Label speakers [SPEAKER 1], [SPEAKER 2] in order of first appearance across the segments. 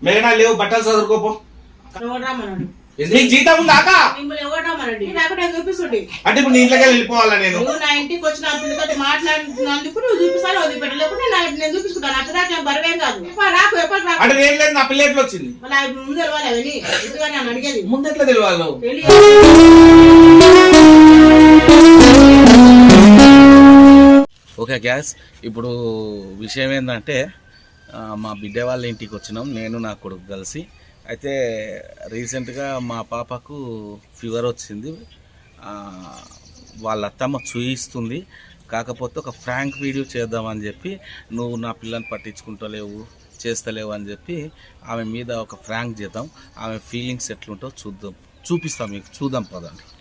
[SPEAKER 1] మేఘనా లేవు బట్టలు చదువుకోపో నీకు జీతం ఉందా అంటే ఇప్పుడు నీ ఇంట్లోకి వెళ్ళిపోవాలా నేను?
[SPEAKER 2] నా ఇంటికి వచ్చిన పిల్లతో మాట్లాడినందుకు నువ్వు చూపిస్తాను వదిలిపెట్ట లేకుంటే నా- నేను చూపించుకుంటాను. అట్లా నాకు ఏం బరువేం కాదు. ఎప్పుడు రాకు ఎప్పుడు రాకు?
[SPEAKER 1] అంటే నేను లేదు నా పిల్ల ఎట్లా వచ్చింది?
[SPEAKER 2] మళ్ళీ అది ముందు తెలవాలి అవన్నీ. ఎందుకు నన్ను అడిగేది?
[SPEAKER 1] ముందు ఎట్లా
[SPEAKER 3] ఓకే గ్యాస్ ఇప్పుడు విషయం ఏంటంటే మా బిడ్డ వాళ్ళ ఇంటికి వచ్చినాం. నేను నా కొడుకు కలిసి. అయితే రీసెంట్గా మా పాపకు ఫీవర్ వచ్చింది. వాళ్ళ అత్తమ్మ చూయిస్తుంది. కాకపోతే ఒక ఫ్రాంక్ వీడియో చేద్దామని చెప్పి నువ్వు నా పిల్లని పట్టించుకుంటలేవు చేస్తలేవు అని చెప్పి ఆమె మీద ఒక ఫ్రాంక్ చేద్దాం. ఆమె ఫీలింగ్స్ ఎట్లుంటో చూద్దాం. చూపిస్తాం మీకు. చూద్దాం పదండి.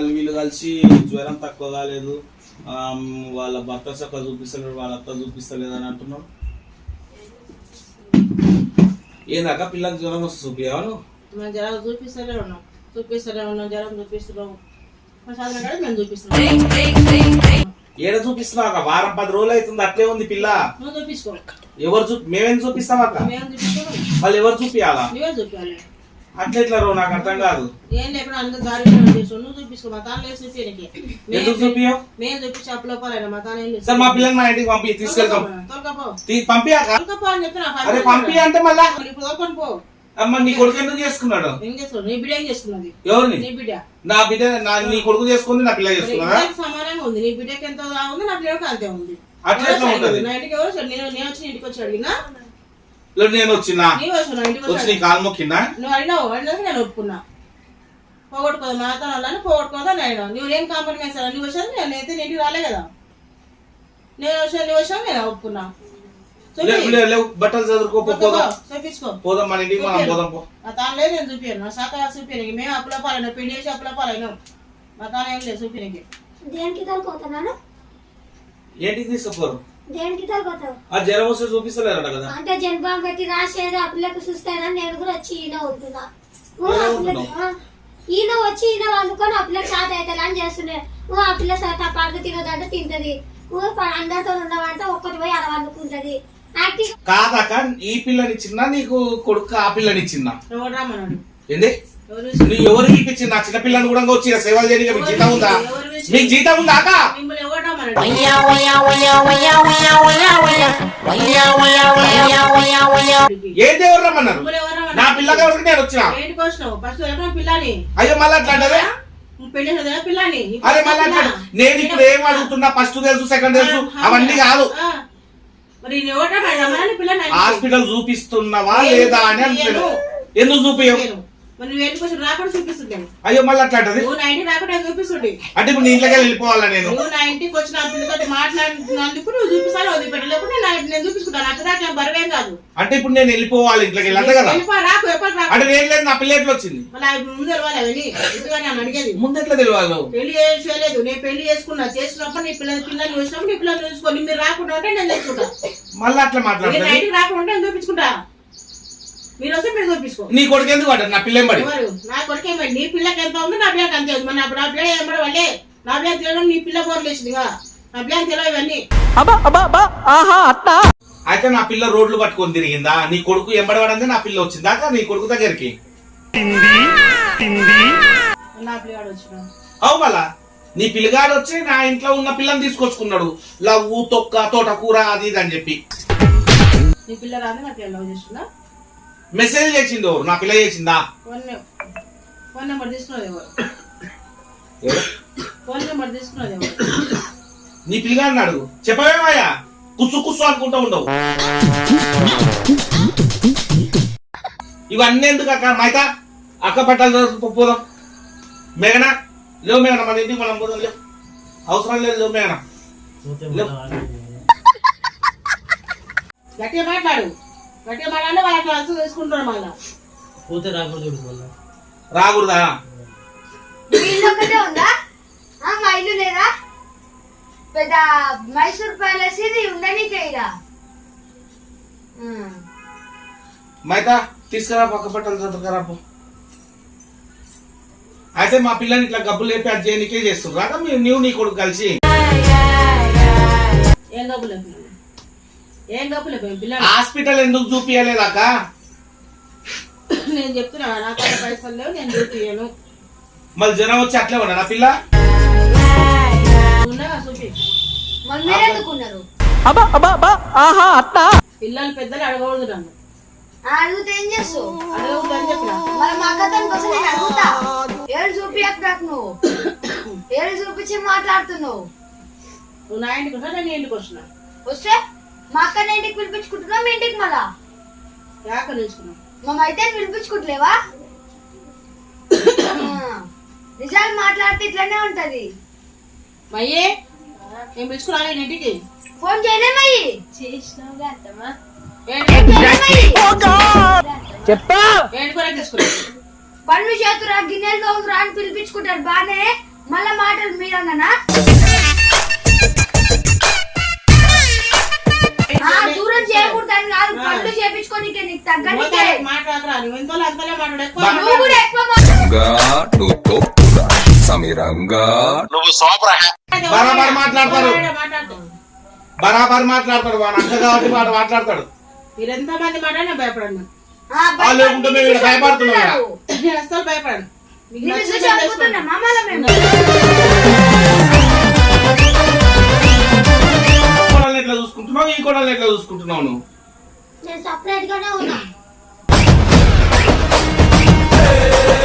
[SPEAKER 3] వాళ్ళు వీళ్ళు కలిసి జ్వరం తక్కువ కాలేదు. వాళ్ళ భర్త చక్క చూపిస్తలేడు వాళ్ళ అత్త చూపిస్తలేదు అని అంటున్నావు. ఏందాక పిల్లకి జ్వరం వస్తే చూపియావా నువ్వు
[SPEAKER 2] జ్వరం చూపిస్తూనే ఉన్నాం జ్వరం చూపిస్తున్నాం.
[SPEAKER 1] ఏడ చూపిస్తున్నావు అక్క? వారం పది రోజులు అవుతుంది అట్లే ఉంది పిల్ల. ఎవరు చూ మేమేం చూపిస్తాం అక్క? వాళ్ళు ఎవరు చూపియాలా.
[SPEAKER 2] నువ్వే చూపించాలి
[SPEAKER 1] అట్లా ఎట్లా రో నాకు అర్థం కాదు.
[SPEAKER 2] ఏం లేకుండా అందరూ దారి నువ్వు చూపించుకో మా తాను లేదు చూపించడానికి
[SPEAKER 1] ఎందుకు చూపియవు?
[SPEAKER 2] మేము చూపించి అప్పులోపాలైనా మా తాను ఏం
[SPEAKER 1] సార్ మా పిల్లల్ని మా ఇంటికి పంపి తీసుకెళ్తాం.
[SPEAKER 2] తొలకపో
[SPEAKER 1] తీ- పంపియాక?
[SPEAKER 2] తొలకపో అని చెప్పి నా
[SPEAKER 1] అరే పంపి అంటే మళ్ళా?
[SPEAKER 2] ఇప్పుడు తొలకొని పో.
[SPEAKER 1] అమ్మ నీ కొడుకు ఎందుకు చేసుకున్నాడు?
[SPEAKER 2] ఏం చేస్తావు నీ బిడ్డ ఏం చేసుకున్నది
[SPEAKER 1] ఎవరిని?
[SPEAKER 2] నీ బిడ్డ.
[SPEAKER 1] నా బిడ్డ నా నీ కొడుకు చేసుకుంది నా పిల్ల
[SPEAKER 2] ఇద్దరికి సమానంగా ఉంది. నీ బిడ్డకి ఎంత ఉంది నా పిల్లకి అంతే ఉంది.
[SPEAKER 1] అట్లా ఎట్లా ఉంటది?
[SPEAKER 2] నా ఇంటికి ఎవరు నేను వచ్చి ఇంటికి వచ్చి అడిగినా
[SPEAKER 1] లేదు నేను వచ్చినా.
[SPEAKER 2] నీవు వచ్చి నా ఇంటికి
[SPEAKER 1] వచ్చి
[SPEAKER 2] వచ్చి
[SPEAKER 1] నీ కాలు మొక్కిందా?
[SPEAKER 2] నువ్వు అడిగినావు అడిగినాక నేను ఒప్పుకున్నా. పోగొట్టుకోదు మా అతను వాళ్ళని పోగొట్టుకోదా నేను నువ్వు ఏం కాంప్రమైజ్ నువ్వు వచ్చాను నేను అయితే నేను రాలే కదా. నేను వచ్చాను నువ్వు వచ్చాను నేను ఒప్పుకున్నా.
[SPEAKER 1] బట్టలు చదువుకో పో, పోదాం.
[SPEAKER 2] చూపించుకో.
[SPEAKER 1] పోదాం మన ఇంటికి మనం పోదాం పో.
[SPEAKER 2] నా తాను లేదు నేను చూపించాను నా శాఖ చూపించాను మేము అప్పుల పాలైనా పిండి చేసి అప్పుల పాలైనాం. మా తాను ఏం లేదు
[SPEAKER 4] దేనికి
[SPEAKER 1] ఏంటికి తీసుకుపోరు ఆ జ్వరం వస్తే చూపిస్తలేరట కదా.
[SPEAKER 4] అంటే జన్మం పెట్టి రాసేది ఆ పిల్లకు చూస్తానని నేను కూడా వచ్చి ఈయన ఉంటున్నా. ఈయన వచ్చి ఈయన వండుకొని ఆ పిల్లకి అవుతుంది అని చేస్తుండే. ఓ ఆ పిల్ల సత పండు తినదంటే తింటది. ఓ అందరితో ఉండమంటే ఒక్కటి పోయి అలా వండుకుంటది.
[SPEAKER 1] కాదాక ఈ పిల్లని చిన్న నీకు కొడుకు ఆ పిల్లని చిన్న
[SPEAKER 2] ఎవరు రమ్మన్నాడు?
[SPEAKER 1] ఏంది? నువ్వు ఎవరు పిలిపించింది నా చిన్న పిల్లని కూడా వచ్చి సేవలు చేయడానికి మీకు జీతం ఉందా? మీకు జీతం ఉందా అక్క? ఏంటి ఎవరు రమ్మన్నారు? నా పిల్ల కాబట్టి నేను వచ్చిన? అయ్యో మళ్ళీ అట్లా అంటదే
[SPEAKER 2] నువ్వు పెళ్ళి చేసేదా పిల్లని? నీ
[SPEAKER 1] అరే మళ్ళీ. నేను ఇప్పుడు ఏం అడుగుతున్నా? ఫస్ట్ తెలుసు సెకండ్ తెలుసు అవన్నీ కాదు. హాస్పిటల్ చూపిస్తున్నావా
[SPEAKER 2] నేను
[SPEAKER 1] లేదా అని అంటున్నాను ఎందుకు చూపియవు అయ్యో మళ్ళీ అట్లా అంటే ఇప్పుడు నీ ఇంట్లోకి వెళ్ళిపోవాలా నేను?
[SPEAKER 2] నువ్వు నా ఇంటికి వచ్చిన పిల్లతో మాట్లాడినందుకు నువ్వు చూపిస్తాను వదిలిపెట్ట లేకుంటే నా నేను చూపించుకుంటాను అట్లా నాకు ఏం బరువేం కాదు.
[SPEAKER 1] అంటే ఇప్పుడు నేను వెళ్ళిపోవాలి ఇంట్లోకి వెళ్ళి కదా?
[SPEAKER 2] వెళ్ళిపో, రాకు ఎప్పుడు రాకు.
[SPEAKER 1] అంటే నేను లేదు నా పిల్ల ఎట్లా వచ్చింది?
[SPEAKER 2] ముందు తెలవాలి నన్ను అడిగేది?
[SPEAKER 1] ముందు ఎట్లా తెలియాలి
[SPEAKER 2] పెళ్ళి చేయలేదు. నేను పెళ్ళి చేసుకున్నా. చేసినప్పుడు నీ పిల్లలు పిల్లల్ని చూసినప్పుడు నీ పిల్లల్ని చూసుకోండి మీరు రాకుండా ఉంటే నేను తెచ్చుకుంటా.
[SPEAKER 1] మళ్ళీ అట్లా
[SPEAKER 2] నైట్కి రాకుండా చూపించుకుంటా. మీరు వస్తే మీరు చూపించుకో
[SPEAKER 1] నీ కొడుకు ఎందుకు అంటారు? నా పిల్ల పడి.
[SPEAKER 2] ఎవరు? నా కొడుకు ఏమండి నీ పిల్లకి ఎంత ఉంది నా పిల్లకి అంతే ఉంది. పిల్ల వాళ్ళే. నా తెలియడం నీ పిల్ల నా పిల్లకి ఇవన్నీ.
[SPEAKER 1] అయితే నా పిల్ల రోడ్లు పట్టుకొని తిరిగిందా? నీ కొడుకు ఎంబడబడింది నా పిల్ల వచ్చిందా? నీ కొడుకు దగ్గరికి.
[SPEAKER 2] నా పిల్లగాడు వచ్చిన?
[SPEAKER 1] అవు మళ్ళా. నీ పిల్లగాడు వచ్చి నా ఇంట్లో ఉన్న పిల్లని తీసుకొచ్చుకున్నాడు. లవ్వు తొక్క తోట కూర అది ఇది అని చెప్పి.
[SPEAKER 2] నీ పిల్ల రాదు నా పిల్ల లవ్ చేస్తున్నా
[SPEAKER 1] మెసేజ్ చేసింది ఎవరు? నా పిల్ల చేసిందా?
[SPEAKER 2] ఫోన్ నె- ఫోన్ నెంబర్ తీసుకున్నది ఎవరు?
[SPEAKER 1] ఎవరు?
[SPEAKER 2] ఫోన్ నెంబర్ తీసుకున్నది ఎవరు?
[SPEAKER 1] నీ పిల్లగాడిని అడుగు. చెప్పవేమయ్యా కుస్సు కుస్సు అనుకుంటూ ఉండవు. ఇవన్నీ ఎందుకు అక్క? మైతా అక్క పట్టాలు పోదాం. మేఘనా? లేవు మేఘన మన ఇంటికి మనం పోదాం లేవు. అవసరం లేదు లేవు మేఘన.
[SPEAKER 2] గట్టిగా మాట్లాడు. గట్టిగా మాట్లాడి వాళ్ళ క్లాస్ తీసుకుంటారు మళ్ళా.
[SPEAKER 5] పోతే రాకూడదు మళ్ళా.
[SPEAKER 1] రాకూడదా?
[SPEAKER 4] మీ ఇల్లు ఒక్కటే ఉందా? ఆ, మా ఇల్లు లేదా? పెద్ద మైసూర్ ప్యాలెస్ ఇది ఉండనీకే ఇక
[SPEAKER 1] మైతా తీసుకురా పక్క పట్టలు చదువుకరా పో. అయితే మా పిల్లని ఇట్లా గబ్బులు లేపి అది చేయనికే చేస్తున్నారు మీరు నీవు నీ కొడుకు కలిసి.
[SPEAKER 2] ఏం అయిపోయింది ఏం కప్పులు అయిపోయింది పిల్లలు.
[SPEAKER 1] హాస్పిటల్ ఎందుకు చూపియలేదాక
[SPEAKER 2] నేను చెప్తున్నా నా కాడ పైసలు లేవు నేను చూపియను
[SPEAKER 1] మళ్ళీ జ్వరం వచ్చి అట్లే ఉన్నా నా పిల్ల?
[SPEAKER 2] చూపి.
[SPEAKER 4] మరి మీరు ఎందుకున్నారు
[SPEAKER 2] పిల్లలు పెద్దలు అడగకూడదు నన్ను.
[SPEAKER 4] అడిగితే ఏం చేస్తావు?
[SPEAKER 2] అడగకూడదు అని చెప్పిన.
[SPEAKER 4] మరి మా అక్కతని కోసం నేను అడుగుతా. ఏళ్ళు చూపియకు నాకు నువ్వు. ఏళ్ళు చూపించి మాట్లాడుతున్నావు.
[SPEAKER 2] నువ్వు నా ఇంటికి వస్తా నేను ఇంటికి వచ్చిన
[SPEAKER 4] వస్తే మా అక్కని ఇంటికి పిలిపించుకుంటున్నావు మీ ఇంటికి మళ్ళా?
[SPEAKER 2] యాక
[SPEAKER 4] మా అయితే పిలిపించుకుంటలేవా? నిజాలు మాట్లాడితే ఇట్లానే ఉంటది.
[SPEAKER 2] మయ్యే నేను పిలుచుకున్నా నేను ఇంటికి.
[SPEAKER 4] ఫోన్ చేయలేమయ్యి
[SPEAKER 2] ఏంటి? తీసుకున్నా
[SPEAKER 4] పన్ను చేతురా గిన్నెలు అని పిలిపించుకుంటారు బానే. మళ్ళా మాటలు మీరన్నా దూరం చేయకూడదు అని కాదు పనులు చేపించుకోనికే నీకు తగ్గనికే.
[SPEAKER 2] మాట్లాడరా నువ్వు ఎంతో అంతలే మాట్లాడు.
[SPEAKER 4] నువ్వు కూడా ఎక్కువ
[SPEAKER 1] బరాబర్ మాట్లాడతారు.
[SPEAKER 2] మాట్లాడతాడు
[SPEAKER 1] బరాబర్ మాట్లాడతాడు వాడు. అక్క కాబట్టి వాడు మాట్లాడతాడు.
[SPEAKER 2] మీరు ఎంత మంది మాట్లాడినా భయపడను.
[SPEAKER 1] ఉంటే మేము ఇక్కడ
[SPEAKER 2] అస్సలు భయపడను.
[SPEAKER 1] చూసుకుంటున్నావు ఈ కోడల్ని ఎట్లా చూసుకుంటున్నావు నువ్వు?
[SPEAKER 4] నేను సపరేట్ గానే ఉన్నా.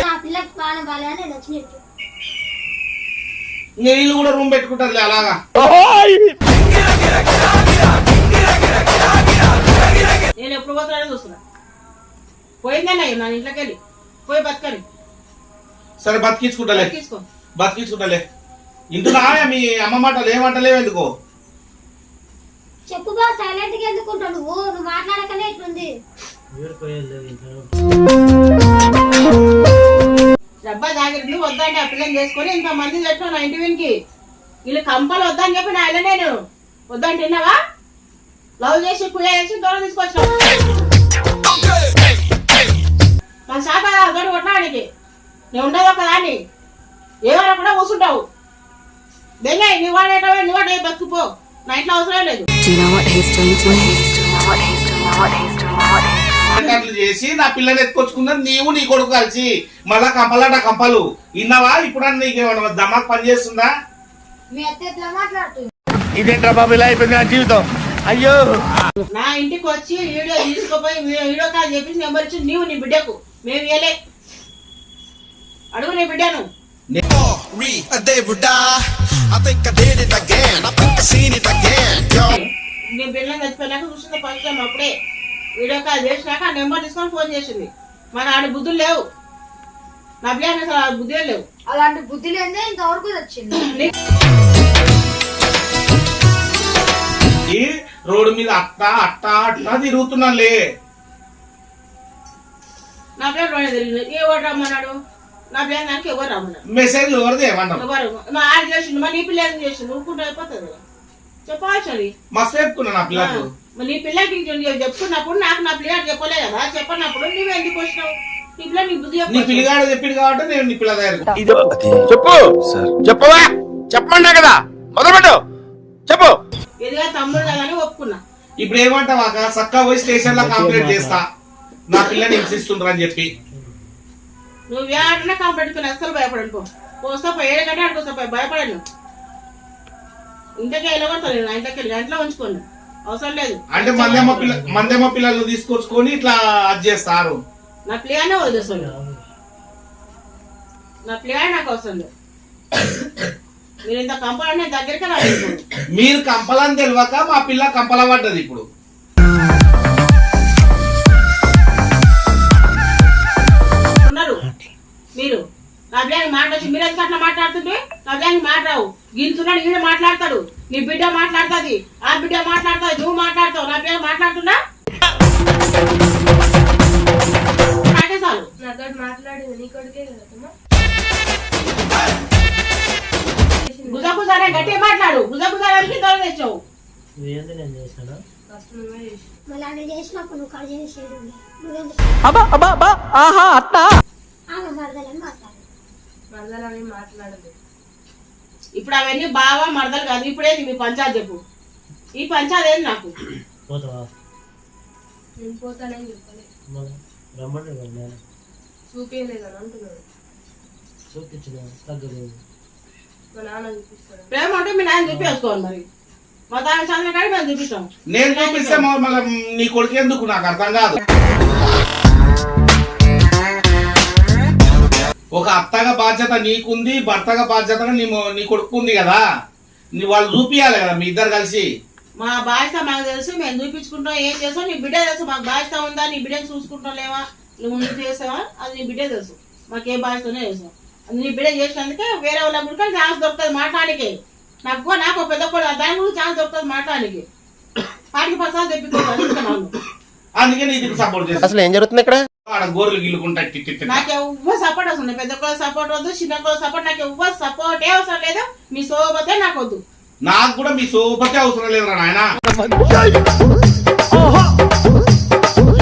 [SPEAKER 4] నా పిల్లకి ప్రాణం బాలే నేను వచ్చి చెప్పు
[SPEAKER 1] కూడా రూమ్ పెట్టుకుంటారులే అలాగా?
[SPEAKER 2] నేను ఎప్పుడు పోతాడో చూస్తున్నా. పోయిందన్న నా ఇంట్లోకి వెళ్ళి. పోయి బతకని.
[SPEAKER 1] సరే బతికించుకుంటలే.
[SPEAKER 2] తీసుకో
[SPEAKER 1] బతికించుకుంటలే. ఇంటున్నా మీ అమ్మ మాటలు ఏమంటలేవు ఎందుకో?
[SPEAKER 4] చెప్పు బా సైలెంట్గా ఎందుకుంటావు నువ్వు? నువ్వు మాట్లాడకనే ఇట్లుంది.
[SPEAKER 2] డబ్బా జాగ్రత్తలు వద్దంటే ఆ చేసుకొని ఇంత మంది తెచ్చావు నా ఇంటి వీనికి వీళ్ళు కంపలు వద్దని చెప్పి నా ఇల్ల నేను. వద్దని తిన్నావా లవ్ చేసి కుయ చేసి దూరం తీసుకొచ్చావు మన శాఖ దొరి కొట్టడానికి నేను ఉండదు ఒక దాన్ని ఏమైనా కూడా కూర్చుంటావు దెంగే నీ వాడేటవే నీ వాడే బతుకుపో అవసరం లేదు
[SPEAKER 6] Do you know what he's doing to me? Do you know what he's doing? What he's doing? What he's doing?
[SPEAKER 1] అట్లు చేసి నా పిల్లని ఎత్తుకొచ్చుకున్నా నీవు నీ కొడుకు కలిసి మళ్ళా కంపలాట కంపలు ఇన్నావా ఇప్పుడు నీకు ఏమన్నా దమాక్ పని చేస్తుందా
[SPEAKER 4] మీ అత్త ఎట్లా మాట్లాడుతుంది
[SPEAKER 1] ఇదేంట్రా బాబు ఇలా అయిపోయింది నా జీవితం అయ్యో
[SPEAKER 2] నా ఇంటికి వచ్చి వీడియో తీసుకుపోయి వీడియో కాల్ చెప్పి నెంబర్ ఇచ్చి నీవు నీ బిడ్డకు మేము ఇవ్వలే అడుగు నీ బిడ్డను
[SPEAKER 7] దేవుడా I think I did it again. I think I seen it again yo.
[SPEAKER 2] చచ్చిపోయినాక చూసింది ఫస్ట్ టైం అప్పుడే. వీడియో కాల్ చేసినాక ఆ నెంబర్ తీసుకొని ఫోన్ చేసింది. మన ఆడ బుద్ధులు లేవు. నా బిడ్డ అసలు ఆ బుద్ధులే లేవు.
[SPEAKER 4] అలాంటి బుద్ధి లేదే ఇంతవరకు వచ్చింది
[SPEAKER 1] ఈ రోడ్డు మీద అట్ట అట్ట అట్ట తిరుగుతున్నానులే.
[SPEAKER 2] నా బిడ్డ రెండు తిరిగింది. ఎవరు రమ్మన్నాడు? నా ఎవరు రమ్మన్నాడు
[SPEAKER 1] మెసేజ్లు ఎవరిది
[SPEAKER 2] ఎవరు మా ఆడ చేసిండు మా నీ పిల్ల ఎందుకు చేసిండు ఊరుకుంటే అయిపోతుంది కదా. చెప్పవచ్చు అది
[SPEAKER 1] మస్తు చెప్పుకున్నా నా పిల్లకు.
[SPEAKER 2] మరి నీ పిల్లకి ఇంక చెప్పుకున్నప్పుడు నాకు నా పిల్లగాడు చెప్పలే కదా చెప్పనప్పుడు నువ్వు ఎందుకు వచ్చినావు? నీ పిల్ల నీ బుద్ధి
[SPEAKER 1] నీ
[SPEAKER 2] చెప్పు
[SPEAKER 1] పిల్లగాడు చెప్పింది కాబట్టి నేను నీ పిల్ల దగ్గర
[SPEAKER 8] చెప్పు. చెప్పవా? చెప్పమంటా కదా. మొదలుపెట్టు. చెప్పు.
[SPEAKER 2] ఎదిగా తమ్ముడు కదా అని ఒప్పుకున్నా.
[SPEAKER 1] ఇప్పుడు ఏమంటావు చక్కగా పోయి స్టేషన్లో కంప్లైంట్ చేస్తా. నా పిల్లని హింసిస్తుండ్రు అని చెప్పి.
[SPEAKER 2] నువ్వు ఏడన్నా కాంపెట్టుకుని అస్సలు భయపడను పో. పోస్తా పో ఏడు గంట ఆడుకోస్తా పో భయపడను. ఇంటికి వెళ్ళగొడతాను నేను ఇంట్లోకి వెళ్ళి గంటలో ఉంచుకోను. అవసరం లేదు.
[SPEAKER 1] అంటే మందేమ పిల్ల మందేమ పిల్లలు తీసుకొచ్చుకొని ఇట్లా అది చేస్తారు.
[SPEAKER 2] నా ప్లేయర్నే వదిలేస్తాను నా ప్లేయర్ నాకు అవసరం లేదు. మీరు ఇంత కంపాలంటే నేను దగ్గరికి రాలేదు
[SPEAKER 1] మీరు కంపలని తెలియక మా పిల్ల కంపల పడ్డది ఇప్పుడు.
[SPEAKER 2] మీరు. నా బిడ్డకి మాట వచ్చి మీరు ఎందుకు అట్లా మాట్లాడుతుంటే? నా బిడ్డకి మాట రావు. గింతున్నాడు ఈడ మాట్లాడతాడు. నీ బిడ్డ మాట్లాడుతుంది ఆ బిడ్డ మాట్లాడుతుంది నువ్వు మాట్లాడతావు. నా బిడ్డ మాట్లాడుతున్నా చాలు గట్టిగా మాట్లాడు. దొర తెచ్చావు?
[SPEAKER 5] నువ్వే
[SPEAKER 4] ఆయన చేసినప్పుడు నువ్వు కట్ చేసేది
[SPEAKER 9] మాట్లాడదు.
[SPEAKER 2] ఇప్పుడు అవన్నీ బాగా మరదలు కాదు. ఇప్పుడేది మీ పంచాయతీ చెప్పు. ఈ పంచాయతీ ఏంది నాకు?
[SPEAKER 5] పోతావా?
[SPEAKER 9] నేను పోతానని చెప్పలే.
[SPEAKER 5] మళ్ళీ రమ్మంటే కదా నేను.
[SPEAKER 9] చూపించలేదని అంటున్నాడు.
[SPEAKER 5] చూపించిన తగ్గలేదు.
[SPEAKER 9] మా నాన్న చూపిస్తాడు.
[SPEAKER 2] ప్రేమ అంటే మీ నాయన చూపించుకోవాలి మరి. మా దాని చదివిన కాడి మేము చూపిస్తాం.
[SPEAKER 1] నేను చూపిస్తే మళ్ళీ నీ కొడుకు ఎందుకు? నాకు అర్థం కాదు. ఒక అత్తగా బాధ్యత నీకుంది భర్తగా బాధ్యత నీ కొడుకు ఉంది కదా. నీ వాళ్ళు చూపియాలి కదా మీ ఇద్దరు కలిసి.
[SPEAKER 2] మా బాధ్యత మాకు తెలుసు మేము చూపించుకుంటాం ఏం చేస్తాం నీ బిడ్డ తెలుసు మాకు బాధ్యత ఉందా నీ బిడ్డను చూసుకుంటాం లేవా నువ్వు నువ్వు చేసావా అది నీ బిడ్డే తెలుసు. మాకు ఏ బాధ్యతనే చేసాం అది నీ బిడ్డ చేసినందుకే వేరే వాళ్ళ కూడా ఛాన్స్ దొరుకుతుంది మాట్లాడానికి నాకు నాకు పెద్ద కూడా దాని గురించి ఛాన్స్ దొరుకుతుంది మాట్లాడానికి పాటికి పసాలు తెప్పించుకుంటాను
[SPEAKER 1] అందుకే నీ సపోర్ట్ చేస్తా.
[SPEAKER 8] అసలు ఏం జరుగుతుంది ఇక్కడ?
[SPEAKER 1] ఆడ గోర్లు టిక్.
[SPEAKER 2] నాకు ఎవ్వరు సపోర్ట్ అవసరం లేదు. పెద్ద కూడా సపోర్ట్ వద్దు చిన్న కూడా సపోర్ట్ నాకు ఎవ్వరు సపోర్ట్ ఏ అవసరం లేదు. మీ సోబతే నాకు వద్దు
[SPEAKER 1] నాకు కూడా మీ సోపతి అవసరం లేదురా నాయన.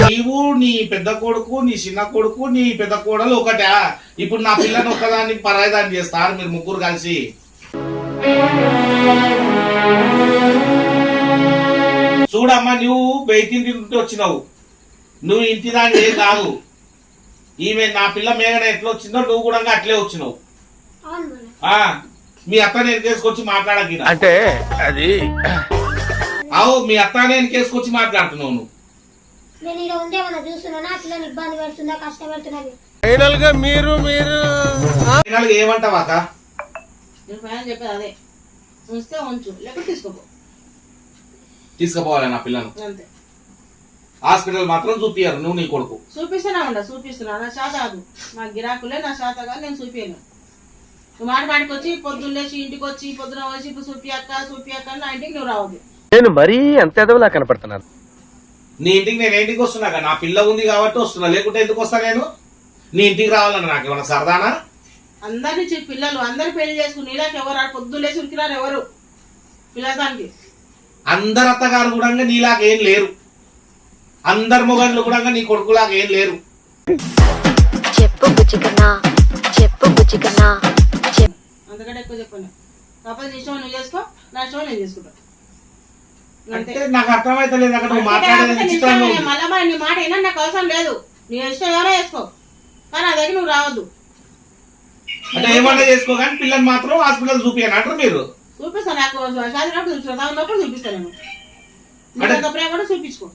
[SPEAKER 1] నీవు నీ పెద్ద కొడుకు నీ చిన్న కొడుకు నీ పెద్ద కోడలు ఒకటా. ఇప్పుడు నా పిల్లని ఒక్కదాన్ని పరాయిదాన్ని చేస్తారు మీరు ముగ్గురు కలిసి. చూడమ్మా నువ్వు బయటింటి నుండి వచ్చినావు. నువ్వు ఇంటి దాని ఏం కాదు. ఈమె నా పిల్ల మేఘన ఎట్లా వచ్చిందో నువ్వు కూడా అట్లే వచ్చినావు. మీ అత్త నేను కేసుకొచ్చి మాట్లాడకి
[SPEAKER 8] అంటే అది
[SPEAKER 1] అవు మీ అత్త నేను కేసుకొచ్చి మాట్లాడుతున్నావు నువ్వు.
[SPEAKER 8] ఫైనల్గా మీరు మీరు
[SPEAKER 1] ఫైనల్గా ఏమంటావు అక్క?
[SPEAKER 2] చెప్పేది అదే. ఉంచు. లేకపోతే తీసుకోపో.
[SPEAKER 1] తీసుకుపోవాలి నా పిల్లను.
[SPEAKER 2] అంతే.
[SPEAKER 1] హాస్పిటల్ మాత్రం చూపియారు నువ్వు నీ కొడుకు.
[SPEAKER 2] చూపిస్తున్నా ఉండ చూపిస్తున్నా. నా శాత కాదు. నా గిరాకులే నా శాత కాదు నేను చూపించను నువ్వు మాట మాటికి వచ్చి పొద్దున్న లేచి ఇంటికి వచ్చి పొద్దున వచ్చి ఇప్పుడు చూపి అక్క చూపి అక్క అని నా ఇంటికి నువ్వు రావద్దు.
[SPEAKER 8] నేను మరీ అంత ఎదవలా కనపడుతున్నాను.
[SPEAKER 1] నీ ఇంటికి నేను ఇంటికి వస్తున్నా కదా. నా పిల్ల ఉంది కాబట్టి వస్తున్నా. లేకుంటే ఎందుకు వస్తా నేను? నీ ఇంటికి రావాలన్న నాకు ఏమన్నా సరదానా?
[SPEAKER 2] అందరినీ పిల్లలు అందరు పెళ్ళి చేసుకుని నీలాకి ఎవరు పొద్దున్న లేచి ఉరికిరారు ఎవరు? పిల్లదానికి
[SPEAKER 1] అందరు అత్తగారు కూడా నీలాగా ఏం లేరు. అందరు మొగళ్ళు కూడా నీ కొడుకులాగా ఏం లేరు.
[SPEAKER 6] చెప్పు బుచ్చికన్నా చెప్పు బుచ్చికన్నా చెప్పు
[SPEAKER 2] అంతకంటే ఎక్కువ చెప్పను. కాకపోతే నీ ఇష్టం నువ్వు చేసుకో నా ఇష్టం నేను చేసుకుంటా.
[SPEAKER 1] అంటే నాకు అర్థమైతే లేదు అక్కడ నువ్వు మాట్లాడేది.
[SPEAKER 2] మళ్ళా మరి నీ మాట అయినా నాకు అవసరం లేదు. నీ ఇష్టం ఎవరో చేసుకో. కానీ నా దగ్గర నువ్వు రావద్దు.
[SPEAKER 1] అంటే ఏమన్నా చేసుకో కానీ పిల్లని మాత్రం హాస్పిటల్ చూపియను అంటారు మీరు?
[SPEAKER 2] చూపిస్తాను నాకు. చదివినప్పుడు చూపిస్తాను ఉన్నప్పుడు చూపిస్తాను నేను. ప్రేమ కూడా చూపించుకో.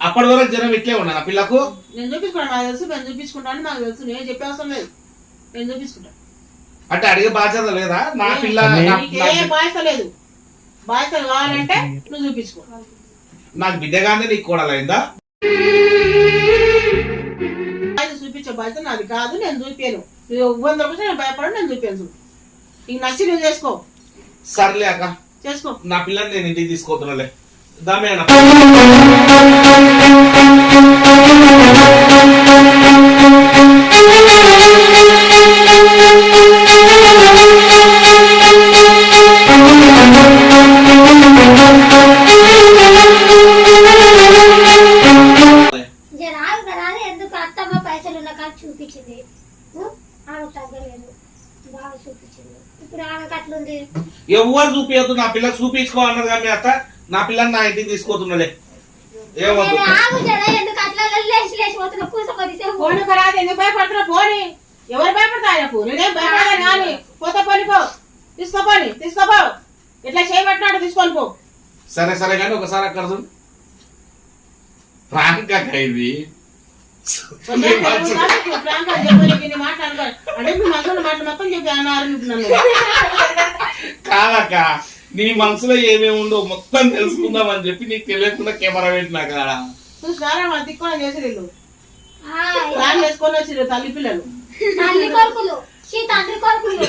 [SPEAKER 1] అప్పటి వరకు జనం ఇట్లే ఉన్నా నా పిల్లకు?
[SPEAKER 2] నేను చూపించుకుంటాను నాకు తెలుసు నేను చూపించుకుంటాను నాకు తెలుసు. నేను చెప్పే అవసరం లేదు. నేను చూపించుకుంటాను
[SPEAKER 1] అంటే అడిగే బాధ్యత లేదా? నా పిల్ల నా-
[SPEAKER 2] నీకు ఏ బాధ్యత లేదు. బాధ్యత కావాలంటే నువ్వు చూపించుకో.
[SPEAKER 1] నాకు బిడ్డగానే నీకు కూడలైందా
[SPEAKER 2] బాధ్యత చూపించే బాధ్యత నాది కాదు నేను చూపాను నువ్వు రూపాయలు నేను భయపడను నేను చూపాను చూడు. నీకు నచ్చి నువ్వు చేసుకో.
[SPEAKER 1] సర్లే అక్క.
[SPEAKER 2] చేసుకో.
[SPEAKER 1] నా పిల్లని నేను ఇంటికి తీసుకోతున్నాలే దామేనా
[SPEAKER 4] చూపించింది? ఆమె తగ్గలేదు. బాగా చూపించింది. ఇప్పుడు ఆమెకు అట్లుంది
[SPEAKER 1] ఎవరు చూపించద్దు నా పిల్లకి చూపించుకోవాలన్నారు కానీ అత్త. నా పిల్లని నా ఇంటికి
[SPEAKER 4] నేను ఆగు జర ఎందుకు
[SPEAKER 2] భయపడుతున్నా పోనీ. ఎవరు భయపడతా ఆయనకు? నేనేం భయపడతాను కానీ. పోతే పోని పో. తీసుకోపోని తీసుకోపో. ఇట్లా చేయబట్టినాడు తీసుకొని పో.
[SPEAKER 1] సరే సరే కానీ ఒకసారి అక్కడ ఫ్రాంక్ అక్క ఇది కాదక్క. నీ మనసులో ఏమేమి ఉందో మొత్తం తెలుసుకుందాం అని చెప్పి నీకు తెలియకుండా కెమెరా పెట్టినా కాడ
[SPEAKER 2] చూసినారా మా దిక్కున చేసి వీళ్ళు.
[SPEAKER 4] ఆ,
[SPEAKER 2] ప్లాన్ చేసుకొని తల్లి పిల్లలు.
[SPEAKER 4] తల్లి కొడుకులు. షీ తండ్రి కొడుకులు.